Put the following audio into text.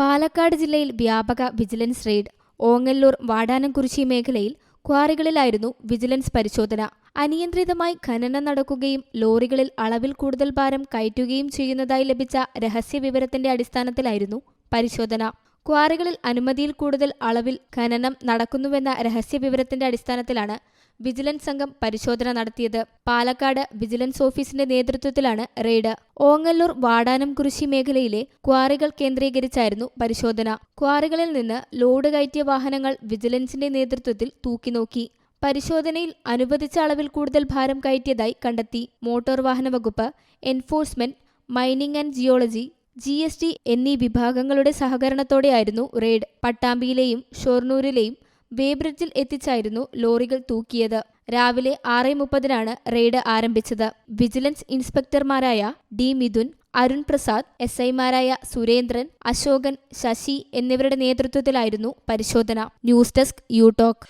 പാലക്കാട് ജില്ലയിൽ വ്യാപക vigilance raid. Ongallur Vadanamkurissi മേഖലയിൽ ക്വാറികളിലായിരുന്നു വിജിലൻസ് പരിശോധന. അനിയന്ത്രിതമായി ഖനനം നടക്കുകയും ലോറികളിൽ അളവിൽ കൂടുതൽ ഭാരം കയറ്റുകയും ചെയ്യുന്നതായി ലഭിച്ച രഹസ്യ വിവരത്തിന്റെ അടിസ്ഥാനത്തിലായിരുന്നു പരിശോധന. ക്വാറികളിൽ അനുമതിയിൽ കൂടുതൽ അളവിൽ ഖനനം നടക്കുന്നുവെന്ന രഹസ്യവിവരത്തിന്റെ അടിസ്ഥാനത്തിലാണ് വിജിലൻസ് സംഘം പരിശോധന നടത്തിയത്. പാലക്കാട് വിജിലൻസ് ഓഫീസിന്റെ നേതൃത്വത്തിലാണ് റെയ്ഡ്. ഓങ്ങല്ലൂർ വാടാനം കുരിശി മേഖലയിലെ ക്വാറികൾ കേന്ദ്രീകരിച്ചായിരുന്നു പരിശോധന. ക്വാറികളിൽ നിന്ന് ലോഡ് കയറ്റിയ വാഹനങ്ങൾ വിജിലൻസിന്റെ നേതൃത്വത്തിൽ തൂക്കിനോക്കി. പരിശോധനയിൽ അനുവദിച്ച അളവിൽ കൂടുതൽ ഭാരം കയറ്റിയതായി കണ്ടെത്തി. മോട്ടോർ വാഹന വകുപ്പ് enforcement mining and geology G S T എന്നീ വിഭാഗങ്ങളുടെ സഹകരണത്തോടെയായിരുന്നു റെയ്ഡ്. പട്ടാമ്പിയിലെയും ഷൊർണൂരിലെയും വേബ്രിഡ്ജിൽ എത്തിച്ചായിരുന്നു ലോറികൾ തൂക്കിയത്. രാവിലെ ആറ് മുപ്പതിനാണ് റെയ്ഡ് ആരംഭിച്ചത്. വിജിലൻസ് ഇൻസ്പെക്ടർമാരായ ഡി മിഥുൻ അരുൺ പ്രസാദ് എസ് ഐമാരായ സുരേന്ദ്രൻ അശോകൻ ശശി എന്നിവരുടെ നേതൃത്വത്തിലായിരുന്നു പരിശോധന. News desk you talk.